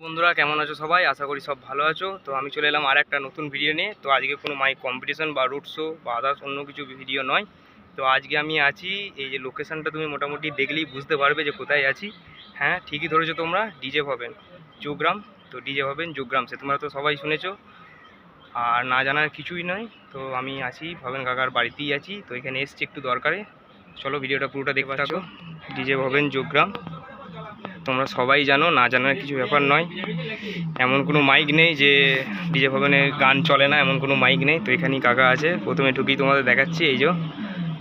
বন্ধুরা, কেমন আছো সবাই? আশা করি সব ভালো আছো। তো আমি চলে এলাম আর একটা নতুন ভিডিও নিয়ে। তো আজকে কোনো মাইক কম্পিটিশন বা রুট শো বা আদার্স অন্য কিছু ভিডিও নয়। তো আজকে আমি আছি, এই যে লোকেশনটা তুমি মোটামুটি দেখলেই বুঝতে পারবে যে কোথায় আছি। হ্যাঁ ঠিকই ধরেছো তোমরা ডিজে ভবেন যোগগ্রাম তো ডিজে ভবেন যোগগ্রাম সে, তোমরা তো সবাই শুনেছো। আর না জানার কিছুই নয়। তো আমি আছি, ভবেন কাকার বাড়িতেই আছি। তো এখানে এসছি একটু দরকারে। চলো ভিডিওটা পুরোটা থাকো। ডিজে ভবেন যোগগ্রাম তোমরা সবাই জানো, না জানার কিছু ব্যাপার নয়। এমন কোনো মাইক নেই যে ডিজে ভবনে গান চলে না, এমন কোনো মাইক নেই। তো এখানেই কাকা আছে। প্রথমে ঢুকি তোমাদের দেখাচ্ছি, এই যে।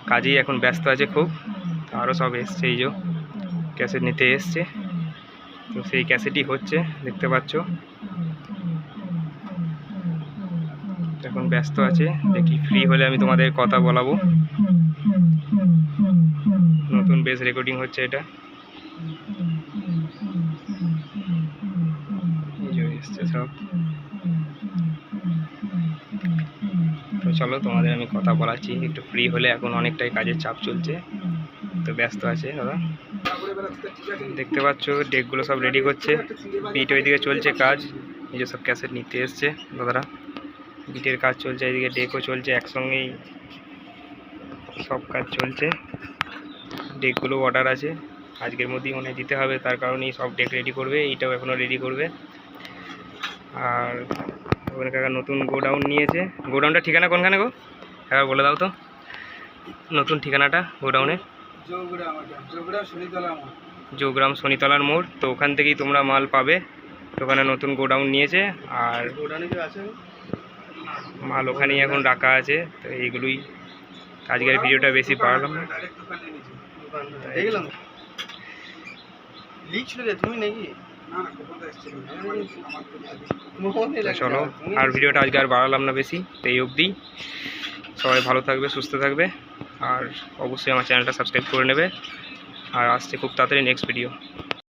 কাজেই এখন ব্যস্ত আছে খুব। আরও সব এসছে, এই যে। ক্যাসেট নিতে এসছে। তো সেই ক্যাসেটই হচ্ছে, দেখতে পাচ্ছ। এখন ব্যস্ত আছে, দেখি ফ্রি হলে আমি তোমাদের কথা বলাবো। নতুন বেস রেকর্ডিং হচ্ছে এটা এই যে এসছে সব তো চলো, তোমাদের আমি কথা বলাচ্ছি। একটু ফ্রি হলে এখন অনেকটাই কাজের চাপ চলছে। তো ব্যস্ত আছে দাদা। দেখতে পাচ্ছ, ডেকগুলো সব রেডি করছে। বিট ওইদিকে চলছে কাজ। এই সব ক্যাসেট নিতে এসছে দাদারা। বিটের কাজ চলছে, এদিকে ডেকও চলছে, একসঙ্গেই সব কাজ চলছে। ডেকগুলো অর্ডার আছে। আজকের মধ্যেই মনে দিতে হবে, তার কারণেই সব ডেক রেডি করবে, এইটাও এখনও রেডি করবে। আর ওখানে কাকা নতুন গোডাউন নিয়েছে। গোডাউনটা ঠিকানা কোনখানে গো? একবার বলে দাও তো। নতুন ঠিকানাটা গোডাউনের যোগগ্রাম শনিতলার মোড়। তো ওখান থেকেই তোমরা মাল পাবে। ওখানে নতুন গোডাউন নিয়েছে। আর মাল ওখানেই এখন রাখা আছে। তো এইগুলোই আজকের ভিডিওটা বেশি বাড়ালাম না। লিখছিল তুমি নাকি? চলো, আর ভিডিওটা আজকে আর বাড়ালাম না বেশি, এই অবধি। সবাই ভালো থাকবে, সুস্থ থাকবে, আর অবশ্যই আমার চ্যানেলটা সাবস্ক্রাইব করে নেবে। আর আসছে খুব তাড়াতাড়ি নেক্সট ভিডিও